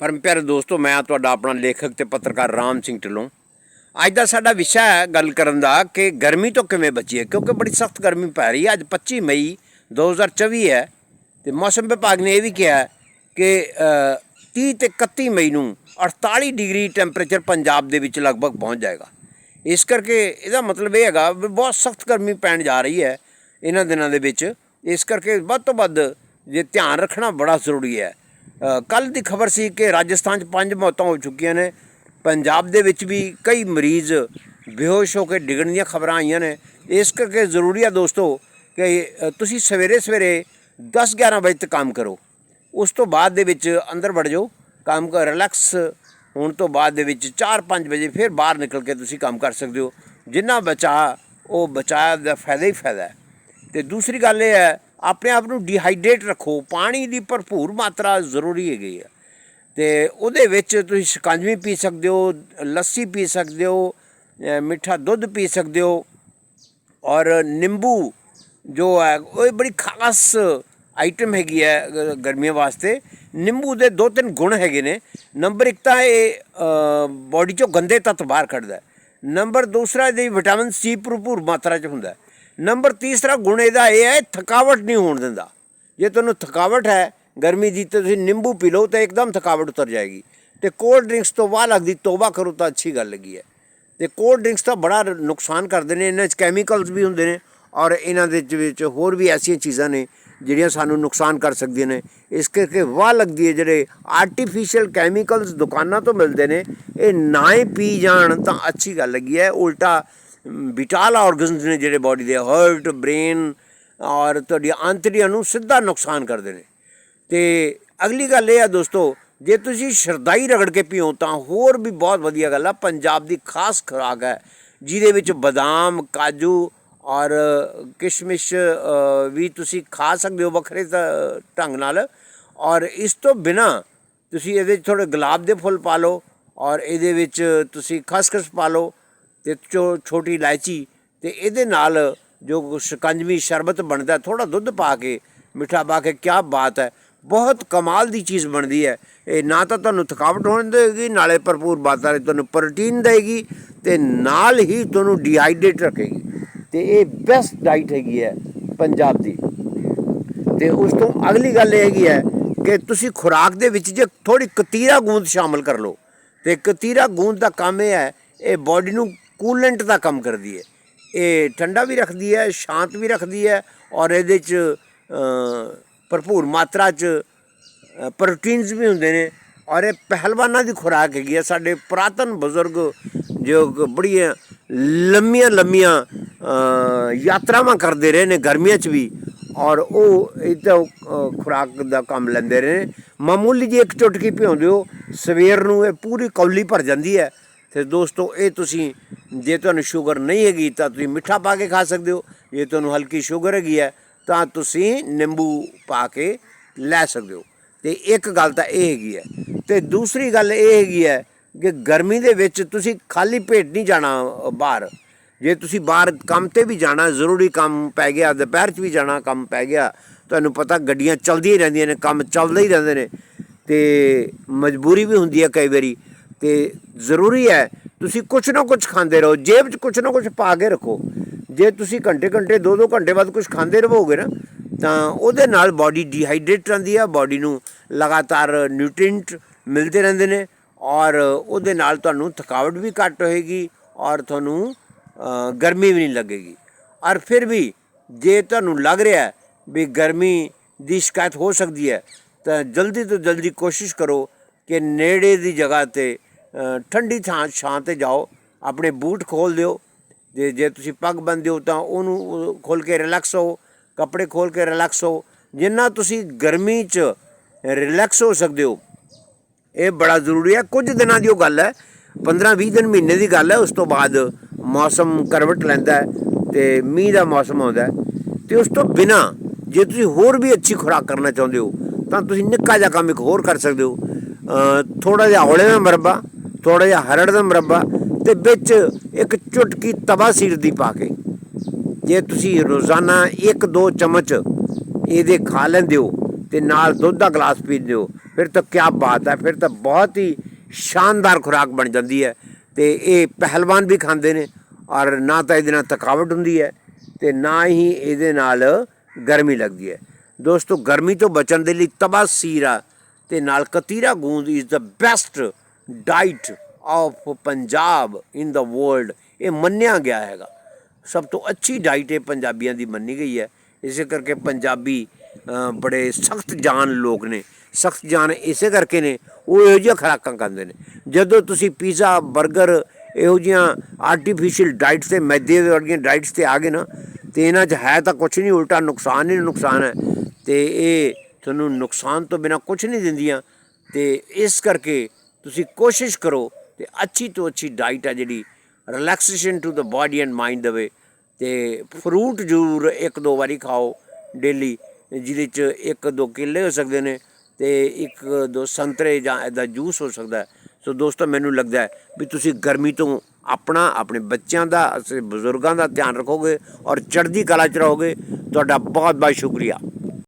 ਪਰਮ ਪਿਆਰੇ ਦੋਸਤੋ ਮੈਂ ਤੁਹਾਡਾ ਆਪਣਾ ਲੇਖਕ ਤੇ ਪੱਤਰਕਾਰ ਰਾਮ ਸਿੰਘ ਢਿੱਲੋਂ। ਅੱਜ ਦਾ ਸਾਡਾ ਵਿਸ਼ਾ ਹੈ ਗੱਲ ਕਰਨ ਦਾ ਕਿ ਗਰਮੀ ਤੋਂ ਕਿਵੇਂ ਬਚੀਏ ਕਿਉਂਕਿ ਬੜੀ ਸਖਤ ਗਰਮੀ ਪੈ ਰਹੀ ਹੈ। ਅੱਜ 25 ਮਈ 2024 ਹੈ ਤੇ ਮੌਸਮ ਵਿਭਾਗ ਨੇ ਇਹ ਵੀ ਕਿਹਾ ਕਿ ਅ, 30 ਤੇ 31 ਮਈ ਨੂੰ 48 ਡਿਗਰੀ ਟੈਂਪਰੇਚਰ ਪੰਜਾਬ ਦੇ ਵਿੱਚ ਲਗਭਗ ਪਹੁੰਚ ਜਾਏਗਾ। ਇਸ ਕਰਕੇ ਇਹਦਾ ਮਤਲਬ ਇਹ ਹੈਗਾ ਵੀ ਬਹੁਤ ਸਖਤ ਗਰਮੀ ਪੈਣ ਜਾ ਰਹੀ ਹੈ ਇਹਨਾਂ ਦਿਨਾਂ ਦੇ ਵਿੱਚ। ਇਸ ਕਰਕੇ ਵੱਧ ਤੋਂ ਵੱਧ ਜੇ ਧਿਆਨ ਰੱਖਣਾ ਬੜਾ ਜ਼ਰੂਰੀ ਹੈ। ਕੱਲ ਦੀ ਖਬਰ ਸੀ ਕਿ ਰਾਜਸਥਾਨ 'ਚ ਪੰਜ ਮੌਤਾਂ ਹੋ ਚੁੱਕੀਆਂ ਨੇ। ਪੰਜਾਬ ਦੇ ਵਿੱਚ ਵੀ ਕਈ ਮਰੀਜ਼ ਬੇਹੋਸ਼ ਹੋ ਕੇ ਡਿੱਗਣ ਦੀਆਂ ਖਬਰਾਂ ਆਈਆਂ ਨੇ। ਇਸ ਕਰਕੇ ਜ਼ਰੂਰੀ ਆ ਦੋਸਤੋ ਕਿ ਤੁਸੀਂ ਸਵੇਰੇ ਸਵੇਰੇ 10 11 ਵਜੇ ਤੱਕ ਕੰਮ ਕਰੋ। ਉਸ ਤੋਂ ਬਾਅਦ ਦੇ ਵਿੱਚ ਅੰਦਰ ਵੜ ਜਾਓ। ਕੰਮ ਕਰ ਰਿਲੈਕਸ ਹੋਣ ਤੋਂ ਬਾਅਦ ਦੇ ਵਿੱਚ 4-5 ਵਜੇ ਫਿਰ ਬਾਹਰ ਨਿਕਲ ਕੇ ਤੁਸੀਂ ਕੰਮ ਕਰ ਸਕਦੇ ਹੋ। ਜਿੰਨਾ ਬਚਾ, ਉਹ ਬਚਾਅ ਦਾ ਫਾਇਦਾ ਹੀ ਫਾਇਦਾ ਹੈ। ਤੇ ਦੂਸਰੀ ਗੱਲ ਇਹ ਹੈ ਆਪਣੇ ਆਪ ਨੂੰ ਡੀਹਾਈਡਰੇਟ ਰੱਖੋ। ਪਾਣੀ ਦੀ ਭਰਪੂਰ ਮਾਤਰਾ ਜ਼ਰੂਰੀ ਹੈਗੀ ਆ। ਤੇ ਉਹਦੇ ਵਿੱਚ ਤੁਸੀਂ ਸ਼ਿਕੰਜਵੀ ਪੀ ਸਕਦੇ ਹੋ, ਲੱਸੀ ਪੀ ਸਕਦੇ ਹੋ ਮਿੱਠਾ ਦੁੱਧ ਪੀ ਸਕਦੇ ਹੋ, ਔਰ ਨਿੰਬੂ ਜੋ ਹੈ, ਉਹ ਇਹ ਬੜੀ ਖਾਸ ਆਈਟਮ ਹੈਗੀ ਹੈ ਗਰਮੀਆਂ ਵਾਸਤੇ। ਨਿੰਬੂ ਦੇ ਦੋ ਤਿੰਨ ਗੁਣ ਹੈਗੇ ਨੇ। ਨੰਬਰ ਇੱਕ ਤਾਂ ਇਹ ਬਾਡੀ ਚੋਂ ਗੰਦੇ ਤੱਤ ਬਾਹਰ ਕੱਢਦਾ ਨੰਬਰ ਦੂਸਰਾ ਇਹਦੇ ਵਿਟਾਮਿਨ ਸੀ ਭਰਪੂਰ ਮਾਤਰਾ 'ਚ ਹੁੰਦਾ ਨੰਬਰ ਤੀਸਰਾ ਗੁਣ ਇਹਦਾ ਇਹ ਹੈ ਥਕਾਵਟ ਨਹੀਂ ਹੋਣ ਦਿੰਦਾ। ਜੇ ਤੁਹਾਨੂੰ ਥਕਾਵਟ ਹੈ, ਗਰਮੀ ਦੀ ਤੇ ਤੁਸੀਂ ਨਿੰਬੂ ਪੀ ਲਓ ਤਾਂ ਇੱਕਦਮ ਥਕਾਵਟ ਉਤਰ ਜਾਏਗੀ। ਤੇ ਕੋਲਡ ਡਰਿੰਕਸ ਤੋਂ ਵਾਹ ਲੱਗਦੀ ਤੋਬਾ ਕਰੋ ਤਾਂ ਅੱਛੀ ਗੱਲ ਲੱਗੀ ਹੈ। ਤੇ ਕੋਲਡ ਡਰਿੰਕਸ ਤਾਂ ਬੜਾ ਨੁਕਸਾਨ ਕਰਦੇ ਨੇ, ਇਹਨਾਂ 'ਚ ਕੈਮੀਕਲਸ ਵੀ ਹੁੰਦੇ ਨੇ ਔਰ ਇਹਨਾਂ ਦੇ ਵਿੱਚ ਹੋਰ ਵੀ ਐਸੀਆਂ ਚੀਜ਼ਾਂ ਨੇ ਜਿਹੜੀਆਂ ਸਾਨੂੰ ਨੁਕਸਾਨ ਕਰ ਸਕਦੀਆਂ ਨੇ। ਇਸ ਕਰਕੇ ਵਾਹ ਲੱਗਦੀ ਹੈ, ਜਿਹੜੇ ਆਰਟੀਫੀਸ਼ੀਅਲ ਕੈਮੀਕਲਸ ਦੁਕਾਨਾਂ ਤੋਂ ਮਿਲਦੇ ਨੇ, ਇਹ ਨਾ ਹੀ ਪੀ ਜਾਣ ਤਾਂ ਅੱਛੀ ਗੱਲ ਲੱਗੀ ਹੈ। ਉਲਟਾ ਵਿਟਾਲ ਆਰਗਨਸ ਨੇ ਜਿਹੜੇ ਬਾਡੀ ਦੇ ਹਾਰਟ ਬ੍ਰੇਨ ਔਰ ਤੁਹਾਡੀ ਆਂਤੜੀਆਂ ਨੂੰ ਸਿੱਧਾ ਨੁਕਸਾਨ ਕਰਦੇ ਨੇ। ਤੇ ਅਗਲੀ ਗੱਲ ਇਹ ਆ ਦੋਸਤੋ, ਜੇ ਤੁਸੀਂ ਸ਼ਰਦਾਈ ਰਗੜ ਕੇ ਪੀਓ ਤਾਂ ਹੋਰ ਵੀ ਬਹੁਤ ਵਧੀਆ ਗੱਲ ਆ। ਪੰਜਾਬ ਦੀ ਖਾਸ ਖੁਰਾਕ ਹੈ, ਜਿਹਦੇ ਵਿੱਚ ਬਦਾਮ, ਕਾਜੂ ਔਰ ਕਿਸ਼ਮਿਸ਼ ਵੀ ਤੁਸੀਂ ਖਾ ਸਕਦੇ ਹੋ ਵੱਖਰੇ ਢੰਗ ਨਾਲ। ਔਰ ਇਸ ਤੋਂ ਬਿਨਾ ਤੁਸੀਂ ਇਹਦੇ 'ਚ ਥੋੜੇ ਗੁਲਾਬ ਦੇ ਫੁੱਲ ਪਾ ਲਓ ਔਰ ਇਹਦੇ ਵਿੱਚ ਤੁਸੀਂ ਖਸਖਸ ਪਾ ਲਓ। ਤੇ ਚੋ- ਛੋਟੀ ਇਲਾਇਚੀ ਤੇ ਇਹਦੇ ਨਾਲ ਜੋ ਸ਼ਿਕੰਜਵੀ ਸ਼ਰਬਤ ਬਣਦਾ ਥੋੜਾ ਦੁੱਧ ਪਾ ਕੇ, ਮਿੱਠਾ ਪਾ ਕੇ ਕੀ ਬਾਤ ਹੈ। ਬਹੁਤ ਕਮਾਲ ਦੀ ਚੀਜ਼ ਬਣਦੀ ਹੈ। ਇਹ ਨਾ ਤਾਂ ਤੁਹਾਨੂੰ ਥਕਾਵਟ ਹੋਣ ਦੇਗੀ ਨਾਲੇ ਭਰਪੂਰ ਮਾਤਰਾ ਤੁਹਾਨੂੰ ਪ੍ਰੋਟੀਨ ਦੇਗੀ ਤੇ ਨਾਲ ਹੀ ਤੁਹਾਨੂੰ ਡੀਹਾਈਡਰੇਟ ਰੱਖੇਗੀ। ਤੇ ਇਹ ਬੈਸਟ ਡਾਈਟ ਹੈਗੀ ਹੈ ਪੰਜਾਬ ਦੀ। ਤੇ ਉਸ ਤੋਂ ਅਗਲੀ ਗੱਲ ਇਹ ਹੈਗੀ ਹੈ ਕਿ ਤੁਸੀਂ ਖੁਰਾਕ ਦੇ ਵਿੱਚ ਜੇ ਥੋੜੀ ਕਤੀਰਾ ਗੂੰਦ ਸ਼ਾਮਲ ਕਰ ਲਓ, ਤੇ ਕਤੀਰਾ ਗੂੰਦ ਦਾ ਕੰਮ ਇਹ ਹੈ, ਇਹ ਬਾਡੀ ਨੂੰ ਕੂਲੈਂਟ ਦਾ ਕੰਮ ਕਰਦੀ ਹੈ। ਇਹ ਠੰਡਾ ਵੀ ਰੱਖਦੀ ਹੈ, ਸ਼ਾਂਤ ਵੀ ਰੱਖਦੀ ਹੈ ਔਰ ਇਹਦੇ ਚ ਭਰਪੂਰ ਮਾਤਰਾ ਚ ਪ੍ਰੋਟੀਨਸ ਵੀ ਹੁੰਦੇ ਨੇ ਔਰ ਇਹ ਪਹਿਲਵਾਨਾਂ ਦੀ ਖੁਰਾਕ ਹੈਗੀ ਹੈ। ਸਾਡੇ ਪੁਰਾਤਨ ਬਜ਼ੁਰਗ ਜੋ ਬੜੀਆਂ ਲੰਮੀਆਂ ਲੰਮੀਆਂ ਯਾਤਰਾਵਾਂ ਕਰਦੇ ਰਹੇ ਨੇ ਗਰਮੀਆਂ 'ਚ ਵੀ ਔਰ ਉਹ ਇਦਾਂ ਖੁਰਾਕ ਦਾ ਕੰਮ ਲੈਂਦੇ ਰਹੇ ਨੇ। ਮਾਮੂਲੀ ਜੀ ਇੱਕ ਚੁਟਕੀ ਭਿਉਂਦੇ ਹੋ, ਸਵੇਰ ਨੂੰ ਇਹ ਪੂਰੀ ਕੌਲੀ ਭਰ ਜਾਂਦੀ ਹੈ। ਤੇ ਦੋਸਤੋ, ਇਹ ਤੁਸੀਂ ਜੇ ਤੁਹਾਨੂੰ ਸ਼ੂਗਰ ਨਹੀਂ ਹੈਗੀ ਤਾਂ ਤੁਸੀਂ ਮਿੱਠਾ ਪਾ ਕੇ ਖਾ ਸਕਦੇ ਹੋ। ਜੇ ਤੁਹਾਨੂੰ ਹਲਕੀ ਸ਼ੂਗਰ ਹੈਗੀ ਹੈ ਤਾਂ ਤੁਸੀਂ ਨਿੰਬੂ ਪਾ ਕੇ ਲੈ ਸਕਦੇ ਹੋ। ਤੇ ਇੱਕ ਗੱਲ ਤਾਂ ਇਹ ਹੈਗੀ ਹੈ ਤੇ ਦੂਸਰੀ ਗੱਲ ਇਹ ਹੈਗੀ ਹੈ ਕਿ ਗਰਮੀ ਦੇ ਵਿੱਚ ਤੁਸੀਂ ਖਾਲੀ ਪੇਟ ਨਹੀਂ ਜਾਣਾ ਬਾਹਰ। ਜੇ ਤੁਸੀਂ ਬਾਹਰ ਕੰਮ ਤੇ ਵੀ ਜਾਣਾ, ਜ਼ਰੂਰੀ ਕੰਮ ਪੈ ਗਿਆ, ਦੁਪਹਿਰ 'ਚ ਵੀ ਜਾਣਾ, ਕੰਮ ਪੈ ਗਿਆ, ਤੁਹਾਨੂੰ ਪਤਾ ਗੱਡੀਆਂ ਚੱਲਦੀਆਂ ਹੀ ਰਹਿੰਦੀਆਂ ਨੇ, ਕੰਮ ਚੱਲਦੇ ਹੀ ਰਹਿੰਦੇ ਨੇ। ਤੇ ਮਜਬੂਰੀ ਵੀ ਹੁੰਦੀ ਹੈ ਕਈ ਵਾਰੀ ਤੇ ਜ਼ਰੂਰੀ ਹੈ, ਤੁਸੀਂ ਕੁਝ ਨਾ ਕੁਝ ਖਾਂਦੇ ਰਹੋ, ਜੇਬ 'ਚ ਕੁਝ ਨਾ ਕੁਝ ਪਾ ਕੇ ਰੱਖੋ। ਜੇ ਤੁਸੀਂ ਘੰਟੇ ਘੰਟੇ, ਦੋ ਦੋ ਘੰਟੇ ਬਾਅਦ ਕੁਝ ਖਾਂਦੇ ਰਹੋਗੇ ਨਾ, ਤਾਂ ਉਹਦੇ ਨਾਲ ਬਾਡੀ ਡੀਹਾਈਡਰੇਟ ਰਹਿੰਦੀ ਹੈ ਬਾਡੀ ਨੂੰ ਲਗਾਤਾਰ ਨਿਊਟ੍ਰੀਐਂਟ ਮਿਲਦੇ ਰਹਿੰਦੇ ਨੇ ਔਰ ਉਹਦੇ ਨਾਲ ਤੁਹਾਨੂੰ ਥਕਾਵਟ ਵੀ ਘੱਟ ਹੋਏਗੀ ਔਰ ਤੁਹਾਨੂੰ ਗਰਮੀ ਵੀ ਨਹੀਂ ਲੱਗੇਗੀ। ਔਰ ਫਿਰ ਵੀ ਜੇ ਤੁਹਾਨੂੰ ਲੱਗ ਰਿਹਾ ਵੀ ਗਰਮੀ ਦੀ ਸ਼ਿਕਾਇਤ ਹੋ ਸਕਦੀ ਹੈ, ਤਾਂ ਜਲਦੀ ਤੋਂ ਜਲਦੀ ਕੋਸ਼ਿਸ਼ ਕਰੋ ਕਿ ਨੇੜੇ ਦੀ ਜਗ੍ਹਾ ਤੇ ਠੰਡੀ ਥਾਂ ਛਾਂ ਤੇ ਜਾਓ, ਆਪਣੇ ਬੂਟ ਖੋਲ ਦਿਓ। ਜੇ ਜੇ ਤੁਸੀਂ ਪੱਗ ਬੰਨਦੇ ਹੋ ਤਾਂ ਉਹਨੂੰ ਖੋਲ ਕੇ ਰਿਲੈਕਸ ਹੋ ਕੱਪੜੇ ਖੋਲ ਕੇ ਰਿਲੈਕਸ ਹੋ ਜਿੰਨਾ ਤੁਸੀਂ ਗਰਮੀ 'ਚ ਰਿਲੈਕਸ ਹੋ ਸਕਦੇ ਹੋ, ਇਹ ਬੜਾ ਜ਼ਰੂਰੀ ਹੈ। ਕੁਝ ਦਿਨਾਂ ਦੀ ਉਹ ਗੱਲ ਹੈ 15-20 ਦਿਨ ਮਹੀਨੇ ਦੀ ਗੱਲ ਹੈ, ਉਸ ਤੋਂ ਬਾਅਦ ਮੌਸਮ ਕਰਵਟ ਲੈਂਦਾ ਹੈ ਤੇ ਮੀਂਹ ਦਾ ਮੌਸਮ ਆਉਂਦਾ ਹੈ। ਤੇ ਉਸ ਤੋਂ ਬਿਨਾ ਜੇ ਤੁਸੀਂ ਹੋਰ ਵੀ ਅੱਛੀ ਖੁਰਾਕ ਕਰਨਾ ਚਾਹੁੰਦੇ ਹੋ, ਤਾਂ ਤੁਸੀਂ ਨਿੱਕਾ ਜਿਹਾ ਕੰਮ ਇੱਕ ਹੋਰ ਕਰ ਸਕਦੇ ਹੋ। ਥੋੜਾ ਜਿਹਾ ਔਲੇ ਦਾ ਮਰਬਾ ਥੋੜਾ ਜਿਹਾ ਹਰੜ ਦਾ ਮਰਬਾ ਤੇ ਵਿੱਚ ਇੱਕ ਚੁਟਕੀ ਤਵਾ ਸੀਰ ਦੀ ਪਾ ਕੇ। ਜੇ ਤੁਸੀਂ ਰੋਜ਼ਾਨਾ 1-2 ਚਮਚ ਇਹਦੇ ਖਾ ਲੈਂਦੇ ਹੋ ਤੇ ਨਾਲ ਦੁੱਧ ਦਾ ਗਲਾਸ ਪੀਂਦੇ ਹੋ, ਫਿਰ ਤਾਂ ਕਿਆ ਬਾਤ ਹੈ, ਫਿਰ ਤਾਂ ਬਹੁਤ ਹੀ ਸ਼ਾਨਦਾਰ ਖੁਰਾਕ ਬਣ ਜਾਂਦੀ ਹੈ ਤੇ ਇਹ ਪਹਿਲਵਾਨ ਵੀ ਖਾਂਦੇ ਨੇ ਔਰ ਨਾ ਤਾਂ ਇਹਦੇ ਨਾਲ ਥਕਾਵਟ ਹੁੰਦੀ ਹੈ ਤੇ ਨਾ ਹੀ ਇਹਦੇ ਨਾਲ ਗਰਮੀ ਲੱਗਦੀ ਹੈ। ਦੋਸਤੋ, ਗਰਮੀ ਤੋਂ ਬਚਣ ਦੇ ਲਈ ਤਬਾ ਸੀਰਾ ਤੇ ਨਾਲ ਕਤੀਰਾ ਗੂੰਦ is the best diet of Punjab in the world, ਇਹ ਮੰਨਿਆ ਗਿਆ ਹੈਗਾ। ਸਭ ਤੋਂ ਅੱਛੀ ਡਾਈਟ ਇਹ ਪੰਜਾਬੀਆਂ ਦੀ ਮੰਨੀ ਗਈ ਹੈ। ਇਸੇ ਕਰਕੇ ਪੰਜਾਬੀ ਬੜੇ ਸਖਤ ਜਾਨ ਲੋਕ ਨੇ। ਸਖਤ ਜਾਨ ਇਸੇ ਕਰਕੇ ਨੇ, ਉਹ ਇਹੋ ਜਿਹੀਆਂ ਖੁਰਾਕਾਂ ਖਾਂਦੇ ਨੇ। ਜਦੋਂ ਤੁਸੀਂ ਪੀਜ਼ਾ 버ਗਰ ਇਹੋ ਜਿਹੀਆਂ ਆਰਟੀਫੀਸ਼ੀਅਲ ਡਾਈਟਸ ਤੇ, ਮੈਦੇ ਵਰਗੀਆਂ ਡਾਈਟਸ ਤੇ ਆ ਗਏ ਨਾ, ਤੇ ਇਹਨਾਂ 'ਚ ਹੈ ਤਾਂ ਕੁਝ ਨਹੀਂ, ਉਲਟਾ ਨੁਕਸਾਨ ਹੀ ਨੁਕਸਾਨ ਹੈ। ਤੇ ਇਹ ਤੁਹਾਨੂੰ ਨੁਕਸਾਨ ਤੋਂ ਬਿਨਾ ਕੁਝ ਨਹੀਂ ਦਿੰਦੀਆਂ। ਤੇ ਇਸ ਕਰਕੇ ਤੁਸੀਂ ਕੋਸ਼ਿਸ਼ ਕਰੋ ਤੇ ਅੱਛੀ ਤੋਂ ਅੱਛੀ ਡਾਈਟ ਹੈ ਜਿਹੜੀ relaxation to the body and mind ਦੇਵੇ ਤੇ ਫਰੂਟ ਜ਼ਰੂਰ ਇੱਕ ਦੋ ਵਾਰੀ ਖਾਓ ਡੇਲੀ ਜਿਹਦੇ ਚ ਇੱਕ ਦੋ ਕੇਲੇ ਹੋ ਸਕਦੇ ਨੇ ਤੇ ਇੱਕ ਦੋ ਸੰਤਰੇ ਜਾਂ ਇਹਦਾ ਜੂਸ ਹੋ ਸਕਦਾ। ਸੋ ਦੋਸਤੋ, ਮੈਨੂੰ ਲੱਗਦਾ ਹੈ ਵੀ ਤੁਸੀਂ ਗਰਮੀ ਤੋਂ ਆਪਣਾ, ਆਪਣੇ ਬੱਚਿਆਂ ਦਾ ਅਤੇ ਬਜ਼ੁਰਗਾਂ ਦਾ ਧਿਆਨ ਰੱਖੋਗੇ ਔਰ ਚੜ੍ਹਦੀ ਕਲਾ ਚ ਰਹੋਗੇ। ਤੁਹਾਡਾ ਬਹੁਤ ਬਹੁਤ ਸ਼ੁਕਰੀਆ।